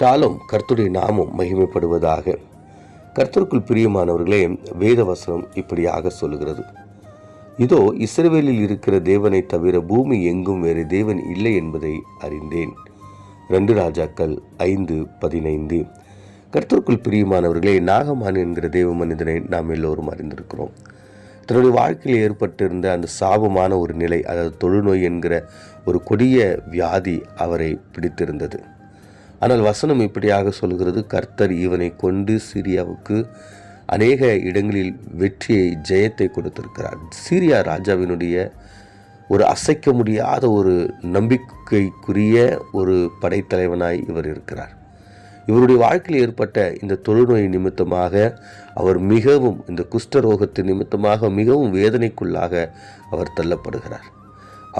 ஷாலும் கர்த்துடைய நாமும் மகிமைப்படுவதாக. கர்த்தருக்குள் பிரியமானவர்களே வேதவசனம் இப்படியாக சொல்லுகிறது. இதோ இஸ்ரவேலில் இருக்கிற தேவனை தவிர பூமி எங்கும் வேறு தேவன் இல்லை என்பதை அறிந்தேன். ரெண்டு ராஜாக்கள் ஐந்து பதினைந்து. கர்த்தருக்குள் பிரியமானவர்களே நாகமான் என்கிற தேவ மனிதனை நாம் எல்லோரும் அறிந்திருக்கிறோம். தன்னுடைய வாழ்க்கையில் ஏற்பட்டிருந்த அந்த சாபமான ஒரு நிலை அதாவது தொழுநோய் என்கிற ஒரு கொடிய வியாதி அவரை பிடித்திருந்தது. ஆனால் வசனம் இப்படியாக சொல்கிறது கர்த்தர் இவனை கொண்டு சிரியாவுக்கு அநேக இடங்களில் வெற்றியை ஜெயத்தை கொடுத்திருக்கிறார். சீரியா ராஜாவினுடைய ஒரு அசைக்க முடியாத ஒரு நம்பிக்கைக்குரிய ஒரு படைத்தலைவனாய் இவர் இருக்கிறார். இவருடைய வாழ்க்கையில் ஏற்பட்ட இந்த தொழுநோய் நிமித்தமாக அவர் மிகவும் இந்த குஷ்டரோகத்தின் நிமித்தமாக மிகவும் வேதனைக்குள்ளாக அவர் தள்ளப்படுகிறார்.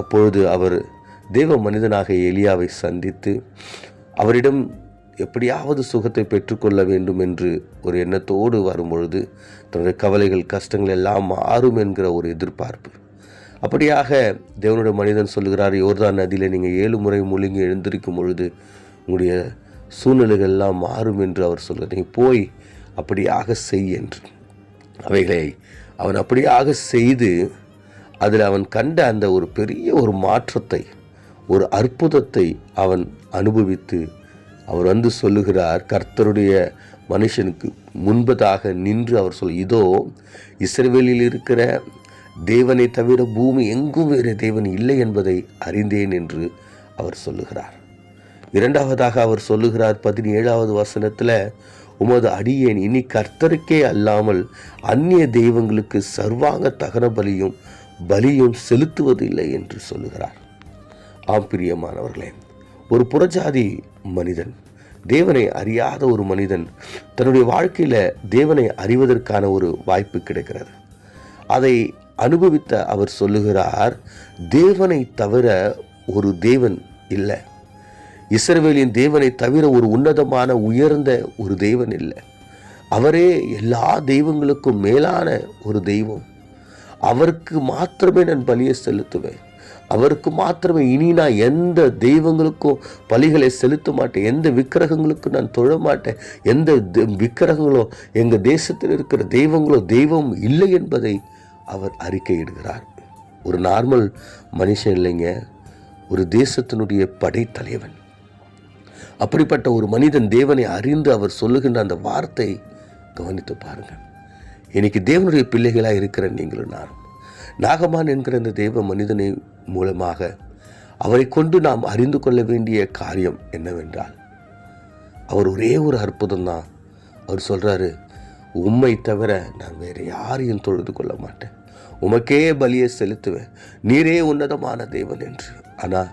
அப்பொழுது அவர் தேவ மனிதனாக எலியாவை சந்தித்து அவரிடம் எப்படியாவது சுகத்தை பெற்றுக்கொள்ள வேண்டும் என்று ஒரு எண்ணத்தோடு வரும்பொழுது தன்னுடைய கவலைகள் கஷ்டங்கள் எல்லாம் மாறும் என்கிற ஒரு எதிர்பார்ப்பு. அப்படியாக தேவனுடைய மனிதன் சொல்கிறார் யோர்தான் நதியில் நீங்கள் ஏழு முறை முழுங்கி எழுந்திருக்கும் பொழுது உங்களுடைய சூழ்நிலைகள் எல்லாம் மாறும் என்று அவர் சொல்கிறார் நீ போய் அப்படியாக செய் என்று. அவைகளை அவன் அப்படியாக செய்து அதில் அவன் கண்ட அந்த ஒரு பெரிய ஒரு மாற்றத்தை ஒரு அற்புதத்தை அவன் அனுபவித்து அவர் வந்து சொல்லுகிறார் கர்த்தருடைய மனுஷனுக்கு முன்பதாக நின்று அவர் சொல் இதோ இஸ்ரேவேலில் இருக்கிற தேவனை தவிர பூமி எங்கும் வேறு தேவன் இல்லை என்பதை அறிந்தேன் என்று அவர் சொல்லுகிறார். இரண்டாவதாக அவர் சொல்லுகிறார் பதினேழாவது வசனத்தில் உமது அடியேன் இனி கர்த்தருக்கே அல்லாமல் அந்நிய தெய்வங்களுக்கு சர்வாங்க தகன பலியும் பலியும் செலுத்துவதில்லை என்று சொல்லுகிறார். ஆம் பிரியமானவர்களே. ஒரு புறஜாதி மனிதன் தேவனை அறியாத ஒரு மனிதன் தன்னுடைய வாழ்க்கையில் தேவனை அறிவதற்கான ஒரு வாய்ப்பு கிடைக்கிறது. அதை அனுபவித்த அவர் சொல்லுகிறார் தேவனை தவிர ஒரு தேவன் இல்லை. இஸ்ரவேலின் தேவனை தவிர ஒரு உன்னதமான உயர்ந்த ஒரு தெய்வன் இல்லை. அவரே எல்லா தெய்வங்களுக்கும் மேலான ஒரு தெய்வம். அவருக்கு மாத்திரமே நான் பலியை செலுத்துவேன். அவருக்கு மாத்திரமே இனி நான் எந்த தெய்வங்களுக்கும் பலிகளை செலுத்த மாட்டேன் எந்த விக்கிரகங்களுக்கும் நான் தொழ மாட்டேன் எந்த விக்கிரகங்களோ எங்கள் தேசத்தில் இருக்கிற தெய்வங்களோ தெய்வம் இல்லை என்பதை அவர் அறிக்கையிடுகிறார். ஒரு நார்மல் மனுஷன் இல்லைங்க ஒரு தேசத்தினுடைய படைத்தலைவன். அப்படிப்பட்ட ஒரு மனிதன் தேவனை அறிந்து அவர் சொல்லுகின்ற அந்த வார்த்தை கவனித்து பாருங்கள். இன்னைக்கு தேவனுடைய பிள்ளைகளாக இருக்கிற நீங்களும் நானும். நாகமான் என்கிற இந்த தெய்வ மனிதனை மூலமாக அவரை கொண்டு நாம் அறிந்து கொள்ள வேண்டிய காரியம் என்னவென்றால் அவர் ஒரே ஒரு அற்புதம் தான் அவர் சொல்கிறாரு உம்மை தவிர நான் வேறு யாரையும் தொழுது கொள்ள மாட்டேன். உமக்கே பலியை செலுத்துவேன். நீரே உன்னதமான தெய்வன் என்று. ஆனால்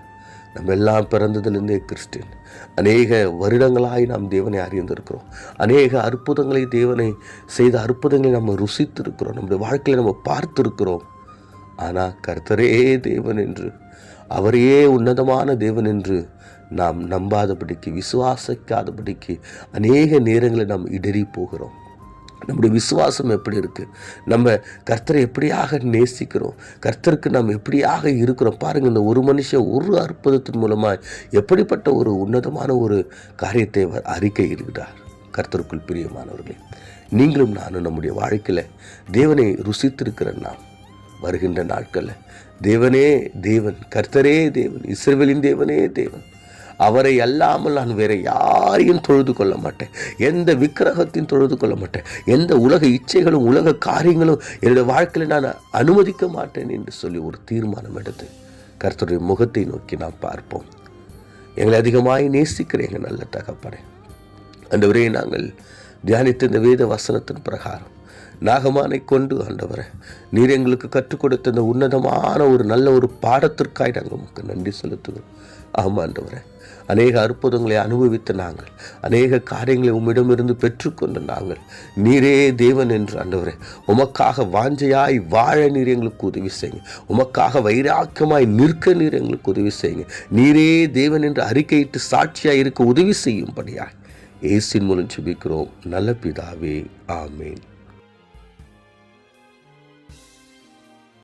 நம்ம எல்லாம் பிறந்ததுலேருந்தே கிறிஸ்டின். அநேக வருடங்களாய் நாம் தேவனை அறிந்திருக்கிறோம். அநேக அற்புதங்களை தேவனை செய்த அற்புதங்களை நம்ம ருசித்திருக்கிறோம். நம்முடைய வாழ்க்கையில் நம்ம பார்த்துருக்கிறோம். ஆனால் கர்த்தரே தேவன் என்று அவரையே உன்னதமான தேவன் என்று நாம் நம்பாதபடிக்கு விசுவாசிக்காதபடிக்கு அநேக நேரங்களில் நாம் இடறி போகிறோம். நம்முடைய விசுவாசம் எப்படி இருக்குது நம்ம கர்த்தரை எப்படியாக நேசிக்கிறோம்? கர்த்தருக்கு நாம் எப்படியாக இருக்கிறோம்? பாருங்கள் இந்த ஒரு மனுஷன் ஒரு அற்புதத்தின் மூலமாக எப்படிப்பட்ட ஒரு உன்னதமான ஒரு காரியத்தை அவர் அறிக்கை இருக்கிறார். கர்த்தருக்குள் பிரியமானவர்களே நீங்களும் நானும் நம்முடைய வாழ்க்கையில் தேவனை ருசித்திருக்கிற நாம். வருகின்ற நாட்களில் தேவனே தேவன் கர்த்தரே தேவன் இஸ்ரவேலின் தேவனே தேவன். அவரை அல்லாமல் நான் வேற யாரையும் தொழுது கொள்ள மாட்டேன். எந்த விக்கிரகத்தையும் தொழுது கொள்ள மாட்டேன். எந்த உலக இச்சைகளும் உலக காரியங்களும் என்னுடைய வாழ்க்கையில் நான் அனுமதிக்க மாட்டேன் என்று சொல்லி ஒரு தீர்மானம் எடுத்து கர்த்தருடைய முகத்தை நோக்கி நாம் பார்ப்போம். எங்களை அதிகமாய் நேசிக்கிற எங்கள் நல்ல தகப்பனே. உரையை நாங்கள் தியானித்த இந்த வேத வசனத்தின் பிரகாரம். நாகமானை கொண்டு ஆண்டவரே நீர் எங்களுக்கு கற்றுக் கொடுத்த இந்த உன்னதமான ஒரு நல்ல ஒரு பாடத்திற்காய் நாங்கள் உமக்கு நன்றி செலுத்துகிறோம். ஆமாம் ஆண்டவரே அநேக அற்புதங்களை அனுபவித்த நாங்கள் அநேக காரியங்களை உம்மிடமிருந்து பெற்றுக்கொண்ட நாங்கள் நீரே தேவன் என்று ஆண்டவரே உமக்காக வாஞ்சையாய் வாழ நீர் எங்களுக்கு உதவி செய்யுங்க. உமக்காக வைராக்கியமாய் நிற்க நீர் எங்களுக்கு உதவி செய்யுங்க. நீரே தேவன் என்று அறிக்கையிட்டு சாட்சியாக இருக்க உதவி செய்யும்படியாய் ஏசின் மூலம் சுபிக்கிறோம் நல்ல பிதாவே ஆமேன்.